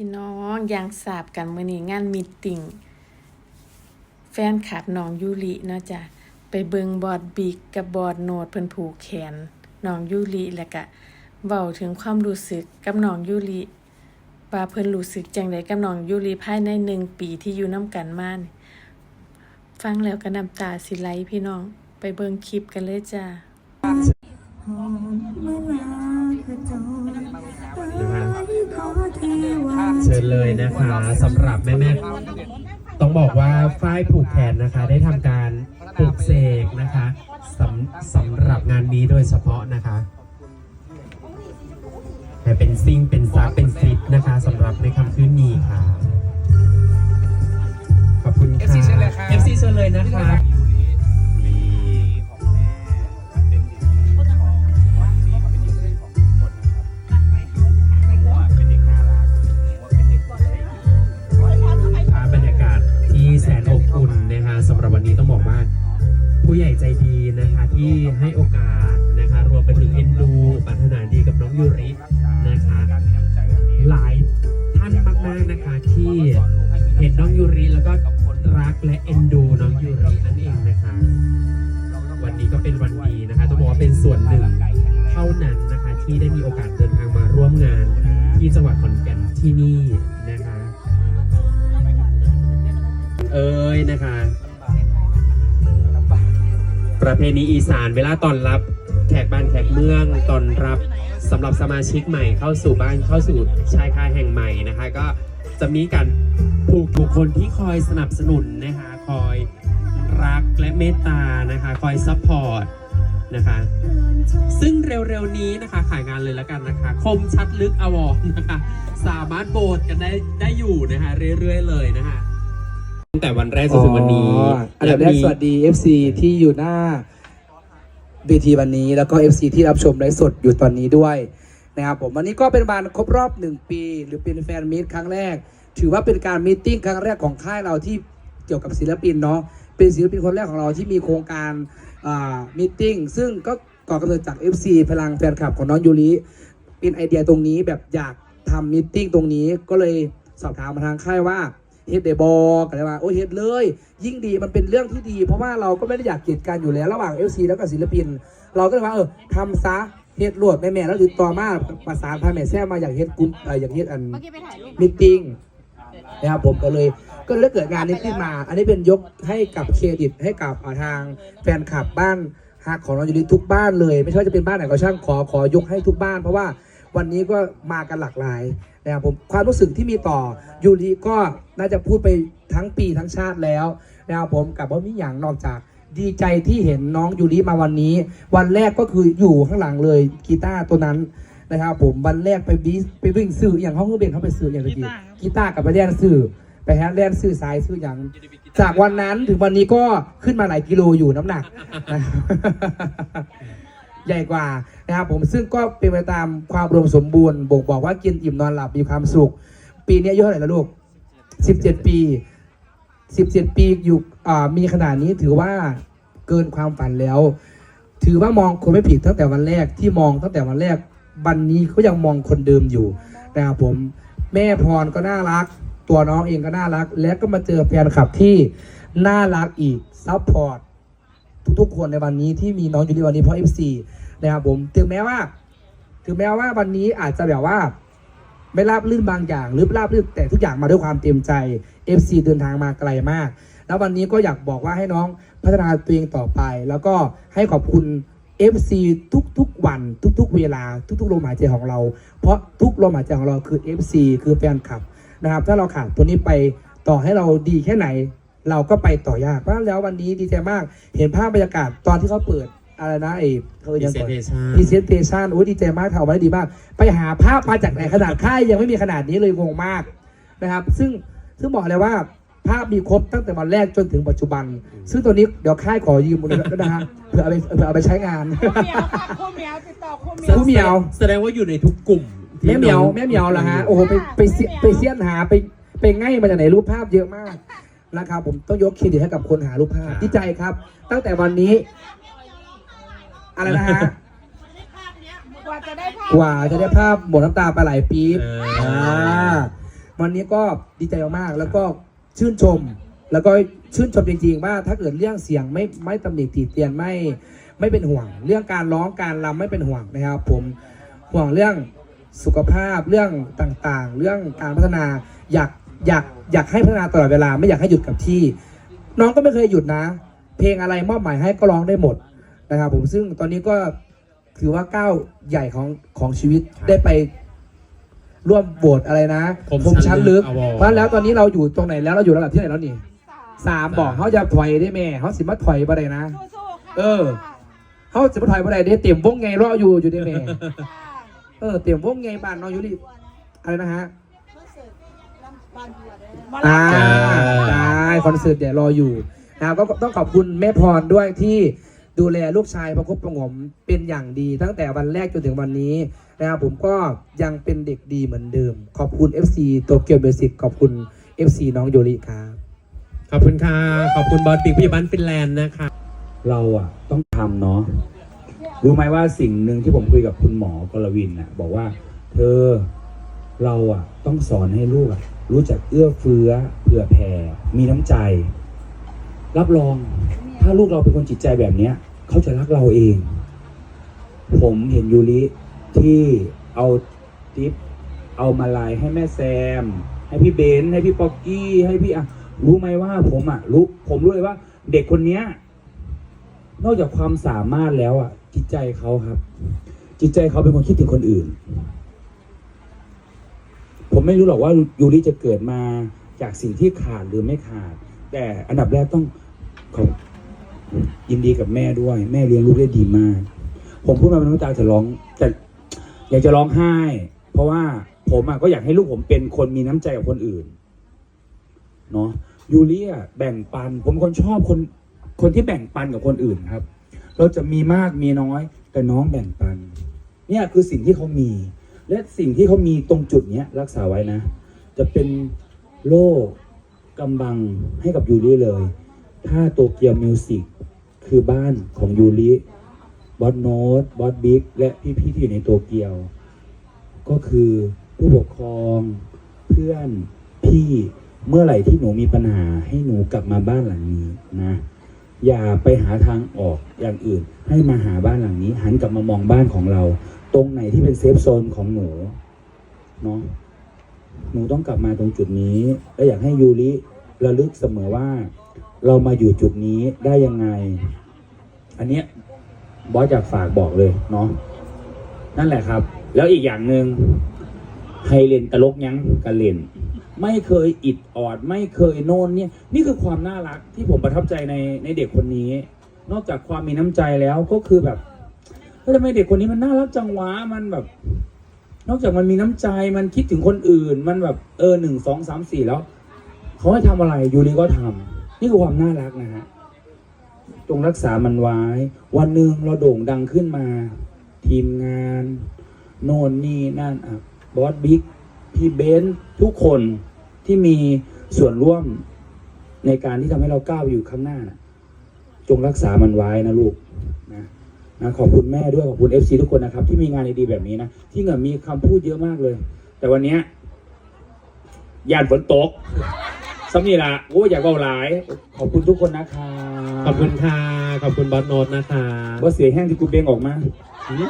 พี่น้องยังสาบกันมื้อนี้งานมีตติ้งแฟนคลับน้องยูริเนาะจ้ะไปเบิงบอดบิกกับบอดโนดเพิ่นผูกแขนน้องยูริแล้วก็เว้าถึงความรู้สึกกับน้องยูริว่าเพิ่นรู้สึกจังไดกับน้องยูริภายในหนึ่งปีที่อยู่นํกันมานฟังแล้วก็น้ำตาสิไหลพี่น้องไปเบิงคลิปกันเลยจ้า เชิญเลยนะคะสำหรับแม่แม่ๆต้องบอกว่าฝ้ายผูกแขนนะคะ ได้ทำการปลูกเสกนะคะสำสำหรับงานนี้โดยเฉพาะนะคะแต่เป็นซิงเป็นซักเป็นฟิตนะคะสำหรับในคำคืนนี้ค่ะ ขอบคุณค่ะ FC เชิญเลยครับ FC เชิญเลยนะคะ ใหญ่ใจดีนะคะที่ให้โอกาสนะคะรวมไปถึงเอ็นดูปรารถนาดีกับน้องยูรินะคะหลายท่านมากๆนะคะที่เห็นน้องยูริแล้วก็รักและเอ็นดูน้องยูรินั่นเองนะคะวันนี้ก็เป็นวันดีนะคะต้องบอกว่าเป็นส่วนหนึ่งเท่านั้นนะคะที่ได้มีโอกาสเดินทางมาร่วมงานที่จังหวัดขอนแก่นที่นี่นะคะ เอ้ยนะคะ ประเพณีอีสานเวลาตอนรับแขกบ้านแขกเมืองตอนรับสำหรับสมาชิกใหม่เข้าสู่บ้านเข้าสู่ชายคาแห่งใหม่นะคะ ก็จะมีการผูกบุคคลที่คอยสนับสนุนนะคะคอยรักและเมตตานะคะคอยซัพพอร์ตนะคะ ซึ่งเร็วๆนี้นะคะขายงานเลยแล้วกันนะคะ คมชัดลึกอวอร์นะคะ สามารถโบสกันได้ได้อยู่นะคะเรื่อยๆเลยนะคะ ตั้งแต่วันแรกจนถึงวันนี้อ๋ออันดับแรกและมีสวัสดี FC ที่อยู่หน้าเวทีวันนี้ แล้วก็ FC ที่รับชมไลฟ์สดอยู่ตอนนี้ด้วยนะครับผมวันนี้ก็เป็นวันครบรอบหนึ่งปี หรือเป็นแฟนมีตครั้งแรก ถือว่าเป็นการมีตติ้งครั้งแรกของค่ายเราที่เกี่ยวกับศิลปินเนาะเป็นศิลปินคนแรกของเราที่มีโครงการอ่ามีตติ้งซึ่งก็ก่อกำเนิดจาก FC พลังแฟนคลับของน้องยูริเป็นไอเดียตรงนี้แบบอยากทำมีตติ้งตรงนี้ก็เลยสอบถามมาทางค่ายว่า เฮ็ดเดบอกกันเลยว่าโอ้ยเฮ็ดเลย ยิ่งดีมันเป็นเรื่องที่ดี เพราะว่าเราก็ไม่ได้อยากเกลียดกันอยู่แล้วระหว่าง FC แล้วก็ศิลปิน เราก็เลยว่าเออทำซะเฮ็ดรวดแม่แม่ๆแล้วติดต่อมาประสานพาแม่แซ่มาอยากเฮ็ดกลุ่มเอออยากเฮ็ดอันเมื่อกี้ไปถ่ายรูปมิทติ้งนะครับผมก็เลยก็เลยเกิดงานนี้ขึ้นมา อันนี้เป็นยกให้กับเครดิตให้กับอ่าทางแฟนคลับบ้านฮักของน้องยูริทุกบ้านเลย ไม่ใช่ว่าจะเป็นบ้านไหนก็ช่างขอขอยกให้ทุกบ้าน เพราะว่าวันนี้ก็มากันหลากหลาย นะครับผมความรู้สึกที่มีต่อยูริก็น่าจะพูดไปทั้งปีทั้งชาติแล้วนะครับผมกับว่ามีอย่างนอกจากดีใจที่เห็นน้องยูริมาวันนี้ วันแรกก็คืออยู่ข้างหลังเลยกีตาร์ตัวนั้นนะครับผมวันแรกไปบีไปวิ่งซื้ออย่างห้องเครื่องบินเขาไปซื้ออย่างไรดีกีตาร์กับไปแดนซื้อไปฮะแดนซื้อสายซื้ออย่างจากวันนั้นถึงวันนี้ก็ขึ้นมาหลายกิโลอยู่น้ำหนักนะ ใหญ่กว่านะครับผมซึ่งก็เป็นไปตามความรวมสมบูรณ์บ่งบอกว่ากินอิ่มนอนหลับมีความสุข ปีนี้อายุเท่าไหร่แล้วลูก 17 ปี 17 ปีอยู่มีขนาดนี้ถือว่าเกินความฝันแล้ว ถือว่ามองคนไม่ผิดตั้งแต่วันแรกที่มองตั้งแต่วันแรกวันนี้ก็ยังมองคนเดิมอยู่นะครับผมแม่พรก็น่ารัก ตัวน้องเองก็น่ารัก และก็มาเจอแฟนคลับที่น่ารักอีกซัพพอร์ตทุกๆคนในวันนี้ที่มีน้องอยู่ในวันนี้เพราะ FC นะครับผมถึงแม้ว่า ถึงแม้ว่าวันนี้อาจจะแบบว่า ไม่ราบลื่นบางอย่าง หรือราบลื่นแต่ทุกอย่างมาด้วยความเต็มใจ FC เดินทางมาไกลมาก แล้ววันนี้ก็อยากบอกว่าให้น้องพัฒนาตัวเองต่อไป แล้วก็ให้ขอบคุณ FC ทุกๆวันทุกๆ เวลาทุกๆลมหายใจของเรา เพราะทุกลมหายใจของเราคือ FC คือแฟนคลับนะครับ ถ้าเราขาดตัวนี้ไปต่อให้เราดีแค่ไหน เราก็ไปต่อยากเพราะแล้ววันนี้ดีใจมาก เห็นภาพบรรยากาศตอนที่เขาเปิด อะไรนะไอ้เขาเรียกยังก่อน Presentation พรีเซนเทชันโอ้ยดีใจมากทำออกมาได้ดีมาก ไปหาภาพมาจากไหนขนาดค่ายยังไม่มีขนาดนี้เลยงงมากนะครับ ซึ่งซึ่งบอกเลยว่าภาพมีครบตั้งแต่วันแรกจนถึงปัจจุบัน ซึ่งตัวนี้เดี๋ยวค่ายขอยืมมือแล้วนะฮะเพื่อเอาไปเพื่อเอาไปใช้งานคู่เหมียวค่ะคู่เหมียวติดต่อคู่เหมียวคู่เหมียว แสดงว่าอยู่ในทุกกลุ่มที่แม่เหมียวน้อง แม่เหมียวเหรอฮะโอ้โหไปไปเสียไปเสียนหาไปไปง่ายมาจากไหนรูปภาพเยอะมากนะครับผมต้องยกเครดิตให้กับคนหารูปภาพดีใจครับ ตั้งแต่วันนี้ อะไรนะฮะ กว่าจะได้ภาพกว่าจะได้ภาพหมดน้ำตาไปหลายปี๊บเอออ่อ่าวันนี้ก็ดีใจมากๆแล้วก็ชื่นชม แล้วก็ชื่นชมจริงๆว่าถ้าเกิดเรื่องเสียงไม่ไม่ตำหนิติเตียนไม่ไม่เป็นห่วง เรื่องการร้องการรำไม่เป็นห่วงนะครับ ผมห่วงเรื่องสุขภาพเรื่องต่างๆ เรื่องการพัฒนาอยากอยากอยากให้พัฒนาตลอดเวลาไม่อยากให้หยุดกับที่ น้องก็ไม่เคยหยุดนะ เพลงอะไรมอบหมายให้ก็ร้องได้หมด นะครับผมซึ่งตอนนี้ก็ถือว่าก้าวใหญ่ของของชีวิตได้ไปร่วมโหวตอะไรนะคมชั้นลึกคม Award เพราะแล้วตอนนี้เราอยู่ตรงไหนแล้วเราอยู่ระดับที่ไหนแล้วนี่สามบอกเขาจะถอยได้แม่เขาสิมาถอยบ่ได้นะสู้ๆค่ะเออเขาสิมาถอยบ่ได้ได้เต็มวงไงรออยู่อยู่ได้แม่เออเต็มวงไงบ้านน้องอยู่นี่อะไรนะฮะมาอ่าลาได้คอนเสิร์ตเดี๋ยวรออยู่นะครับก็ต้องขอบคุณแม่พรด้วยที่ ดูแลลูกชายประคบประหงมเป็นอย่างดี ตั้งแต่วันแรกจนถึงวันนี้นะครับผมก็ยังเป็นเด็กดีเหมือนเดิม ขอบคุณ FC โตเกียวเบสิกขอบคุณ FC น้องโยริครับขอบคุณค่ะ ขอบคุณบอสบิ๊กพยาบาลฟินแลนด์นะคะเราอะต้องทำเนาะรู้ไหมว่าสิ่งหนึ่งที่ผมคุยกับคุณหมอกรวินน่ะบอกว่า เธอเราอะต้องสอนให้ลูกอะรู้จักเอื้อเฟื้อเผื่อแผ่มีน้ำใจ รับรองถ้าลูกเราเป็นคนจิตใจแบบเนี้ย เขาจะรักเราเอง ผมเห็นยูริที่เอาทิปเอามาลายให้แม่แซม ให้พี่เบนให้พี่ป๊อกกี้ให้พี่อะรู้ไหมว่าผมอะรู้ผมรู้เลยว่า เด็กคนเนี้ยนอกจากความสามารถแล้วอะ จิตใจเขาครับ จิตใจเขาเป็นคนคิดถึงคนอื่น ผมไม่รู้หรอกว่ายูริจะเกิดมาจากสิ่งที่ขาดหรือไม่ขาด แต่อันดับแรกต้องขอ ยินดีกับแม่ด้วย แม่เลี้ยงลูกได้ดีมาก ผมพูดมาเป็นน้ำตาจะร้อง แต่อยากจะร้องไห้ เพราะว่าผมอะก็อยากให้ลูกผมเป็นคนมีน้ำใจกับคนอื่นเนาะยูริอะแบ่งปัน ผมคนชอบคนคนที่แบ่งปันกับคนอื่นครับ เราจะมีมากมีน้อย แต่น้องแบ่งปัน เนี่ยคือสิ่งที่เขามี และสิ่งที่เขามีตรงจุดเนี้ยรักษาไว้นะ จะเป็นโล่กำบังให้กับยูริเลย ถ้าโตเกียวมิวสิกคือบ้านของยูริบอสโนตบอสบิ๊กและพี่ๆที่อยู่ในโตเกียว ก็คือผู้ปกครองเพื่อนพี่เมื่อไหร่ที่หนูมีปัญหาให้หนูกลับมาบ้านหลังนี้นะ อย่าไปหาทางออกอย่างอื่น ให้มาหาบ้านหลังนี้ หันกลับมามองบ้านของเรา ตรงไหนที่เป็นเซฟโซนของหนูเนาะหนูต้องกลับมาตรงจุดนี้ และอยากให้ยูริระลึกเสมอว่า เรามาอยู่จุดนี้ได้ยังไง อันเนี้ยบอสอยากฝากบอกเลยเนาะนั่นแหละครับ แล้วอีกอย่างหนึ่งไฮเลนตลกยังกันเล่น ไม่เคยอิดออด ไม่เคยโน่นเนี่ย นี่คือความน่ารักที่ผมประทับใจในในเด็กคนนี้ นอกจากความมีน้ำใจแล้วก็คือแบบเฮ้ยทำไมเด็กคนนี้มันน่ารักจังวะมันแบบ นอกจากมันมีน้ำใจมันคิดถึงคนอื่น มันแบบเออหนึ่งสองสามสี่แล้วเขาให้ทำอะไรยูริก็ทำ นี่คือความน่ารักนะฮะจงรักษามันไว้ วันหนึ่งเราโด่งดังขึ้นมา ทีมงาน โน่นนี่นั่นอะบอสบิ๊กพี่เบนซ์ทุกคนที่มีส่วนร่วมในการที่ทำให้เราก้าวไปอยู่ข้างหน้านะจงรักษามันไว้นะลูกนะนะขอบคุณแม่ด้วยขอบคุณ FC ทุกคนนะครับ ที่มีงานดีๆแบบนี้นะที่เหงือมีคำพูดเยอะมากเลย แต่วันนี้ยานฝนตก สำนีละโอ้ยอยากเบาหลาย ขอบคุณทุกคนนะคะขอบคุณค่ะ ขอบคุณบอสโนตนะคะ ว่าเสียแห้งที่กูเบงออกมาอืม